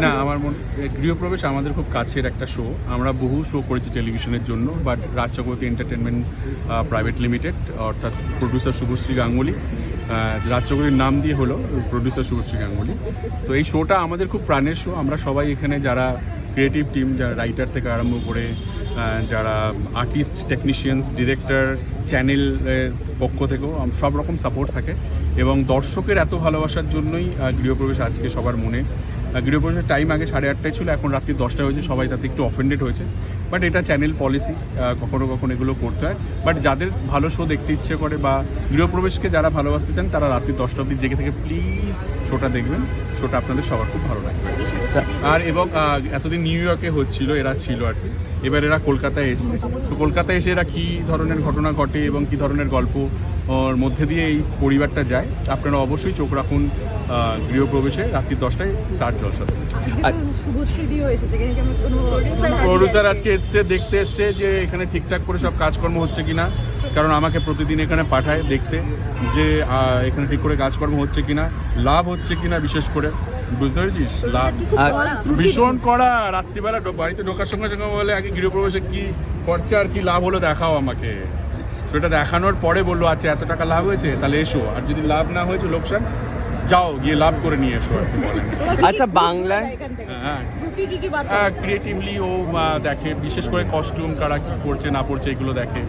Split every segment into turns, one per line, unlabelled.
না আমার মনে গৃহপ্রবেশ আমাদের খুব কাছের একটা শো আমরা বহু শো করেছি টেলিভিশনের জন্য but Raj Chakraborty entertainment private limited অর্থাৎ প্রডিউসার শুভশ্রী গাঙ্গুলি। রাজ চক্রবর্তীর নাম দিয়ে হলো প্রডিউসার শুভশ্রী গাঙ্গুলি। তো এই শোটা আমাদের খুব প্রাণের শো আমরা সবাই এখানে যারা ক্রিয়েটিভ টিম যারা রাইটার থেকে আরম্ভ করে যারা আর্টিস্ট টেকনিশিয়ানস ডিরেক্টর চ্যানেলের পক্ষ থেকেও সব রকম সাপোর্ট থাকে। এবং দর্শকের এত ভালোবাসার জন্যই গৃহপ্রবেশ আজকে সবার মনে। গৃহপ্রবেশের টাইম আগে সাড়ে আটটায় ছিল, এখন রাত্রি দশটায় হয়েছে, সবাই তাতে একটু অফেন্ডেড হয়েছে। বাট এটা চ্যানেল পলিসি কখনো কখনো এগুলো করতে হয়। বাট যাদের ভালো শো দেখতে ইচ্ছে করে বা গৃহপ্রবেশকে যারা ভালোবাসতে চান, তারা রাত্রি দশটা অবধি জেগে থেকে প্লিজ শোটা দেখবেন। শোটা আপনাদের সবার খুব ভালো লাগবে। আর এবং এতদিন নিউ ইয়র্কে হচ্ছিল, এরা ছিল আর কি। এবার এরা কলকাতায় এসছে। তো কলকাতায় এসে এরা কী ধরনের ঘটনা ঘটে এবং কী ধরনের গল্প ওর মধ্যে দিয়ে এই পরিবারটা যায় আপনারা অবশ্যই চোখ রাখুন আহ, গৃহপ্রবেশে রাত্রি দশটায় স্টার জলসাতে
কোনো
প্রডিউসার আজকে এসছে দেখতে এসছে যে এখানে ঠিকঠাক করে সব কাজকর্ম হচ্ছে কিনা কারণ আমাকে প্রতিদিন এখানে পাঠায় দেখতে যে এখানে ঠিক করে কাজকর্ম হচ্ছে কিনা লাভ হচ্ছে কিনা বিশেষ করে। বুঝতে পেরেছিস? লাভ।
আর-
ভীষণ কড়া রাত্রিবেলা বাড়িতে ঢোকার সঙ্গে সঙ্গে বলে আগে গৃহপ্রবেশে কি খরচা আর কি লাভ হলো দেখাও আমাকে। সেটা দেখানোর পরে বলল আচ্ছা এত টাকা লাভ হয়েছে তাহলে এসো। আর যদি লাভ না হয়েছে লোকসান যাও গিয়ে লাভ করে নিয়ে এসো আর কি বলেন
আচ্ছা বাংলায়?
হ্যাঁ ক্রিয়েটিভলি ও দেখে বিশেষ করে কস্টিউম কারা কী করছে না পড়ছে এগুলো দেখে।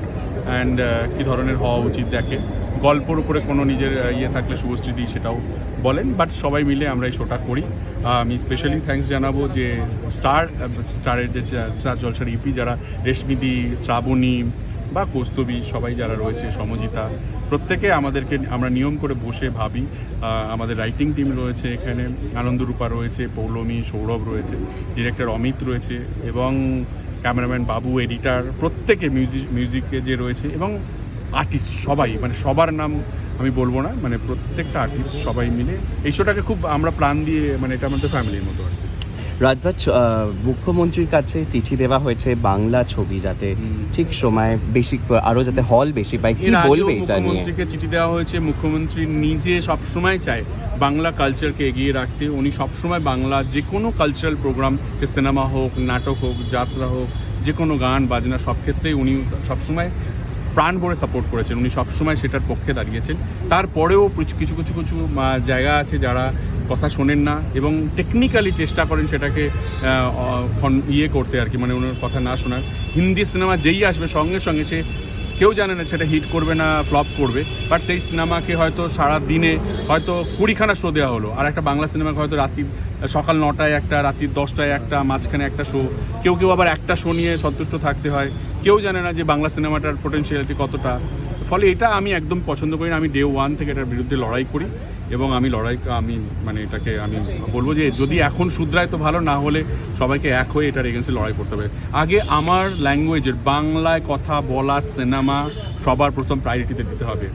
অ্যান্ড কী ধরনের হওয়া উচিত দেখে। গল্পর উপরে কোনো নিজের ইয়ে থাকলে শুভশ্রীদি সেটাও বলেন বাট সবাই মিলে আমরা এই শোটা করি। আমি স্পেশালি থ্যাঙ্কস জানাব যে স্টার স্টারের যে স্টার জলসার ইপি যারা রেশমিদি শ্রাবণী বা কৌস্তবী, সবাই যারা রয়েছে, সমজিতা, প্রত্যেকে আমাদেরকে, আমরা নিয়ম করে বসে ভাবি আমাদের রাইটিং টিম রয়েছে এখানে, আনন্দরূপা রয়েছে, পৌলমী, সৌরভ রয়েছে ডিরেক্টর অমিত রয়েছে এবং ক্যামেরাম্যান বাবু এডিটার প্রত্যেকে মিউজিক মিউজিকে যে রয়েছে এবং আর্টিস্ট সবাই মানে সবার নাম আমি বলব না মানে প্রত্যেকটা আর্টিস্ট সবাই মিলে এই শোটাকে খুব আমরা প্রাণ দিয়ে মানে এটা আমাদের ফ্যামিলির মতো আর কি।
রাজভাত মুখ্যমন্ত্রীর কাছে চিঠি দেওয়া হয়েছে বাংলা ছবি যাতে ঠিক সময় বেশি আরও যাতে হল বেশি পায়। কি বলবে এটা নিয়ে?
মুখ্যমন্ত্রীকে চিঠি দেওয়া হয়েছে মুখ্যমন্ত্রী নিজে সবসময় চায় বাংলা কালচারকে এগিয়ে রাখতে। উনি সবসময় বাংলা যে কোনো কালচারাল প্রোগ্রাম সে সিনেমা হোক নাটক হোক যাত্রা হোক যে কোনো গান বাজনা সব ক্ষেত্রেই উনি সবসময় প্রাণ ভরে সাপোর্ট করেছেন। উনি সবসময় সেটার পক্ষে দাঁড়িয়েছেন। তারপরেও কিছু কিছু কিছু কিছু জায়গা আছে যারা কথা শোনেন না এবং টেকনিক্যালি চেষ্টা করেন সেটাকে ইয়ে করতে আর কি মানে ওনার কথা না শোনার। হিন্দি সিনেমা যেই আসবে, সঙ্গে সঙ্গে সে কেউ জানে না সেটা হিট করবে না, ফ্লপ করবে। বাট সেই সিনেমাকে হয়তো সারা দিনে হয়তো কুড়িখানা শো দেওয়া হলো। আর একটা বাংলা সিনেমাকে হয়তো রাত্রি, সকাল নটায় একটা, রাত্রি দশটায় একটা, মাঝখানে একটা শো কেউ কেউ আবার একটা শো নিয়ে সন্তুষ্ট থাকতে হয়। কেউ জানে না যে বাংলা সিনেমাটার পোটেন্সিয়ালিটি কতটা। ফলে এটা আমি একদম পছন্দ করি না। আমি ডে ওয়ান থেকে এটার বিরুদ্ধে লড়াই করি এবং আমি লড়াই, আমি মানে এটাকে আমি বলব যে যদি এখন শুধরায় তো ভালো, না হলে সবাইকে এক হয়ে এটার এগেন্সে লড়াই করতে হবে। আগে আমার ল্যাঙ্গুয়েজের বাংলায় কথা বলা সিনেমা সবার প্রথম প্রায়োরিটিতে দিতে হবে।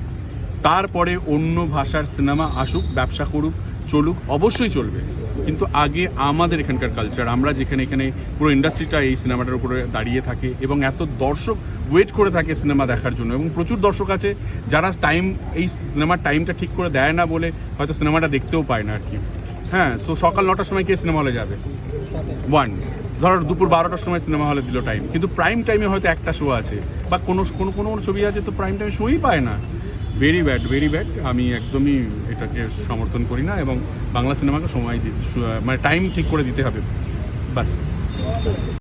তারপরে অন্য ভাষার সিনেমা আসুক, ব্যবসা করুক চলুক, অবশ্যই চলবে। কিন্তু আগে আমাদের এখানকার কালচার আমরা যেখানে এখানে পুরো ইন্ডাস্ট্রিটা এই সিনেমাটার উপরে দাঁড়িয়ে থাকে এবং এত দর্শক ওয়েট করে থাকে সিনেমা দেখার জন্য এবং প্রচুর দর্শক আছে যারা টাইম এই সিনেমার টাইমটা ঠিক করে দেয় না বলে হয়তো সিনেমাটা দেখতেও পায় না আর কি হ্যাঁ সো সকাল নটার সময় কে সিনেমা হলে যাবে? ওয়ান ধরো দুপুর বারোটার সময় সিনেমা হলে দিল টাইম কিন্তু প্রাইম টাইমে হয়তো একটা শো আছে। বা কোনো কোনো কোনো ছবি আছে তো প্রাইম টাইমে শোই পায় না। ভেরি ব্যাড ভেরি ব্যাড আমি একদমই এটাকে সমর্থন করি না এবং বাংলা সিনেমাকে সময় দিতে মানে টাইম ঠিক করে দিতে হবে। বাস।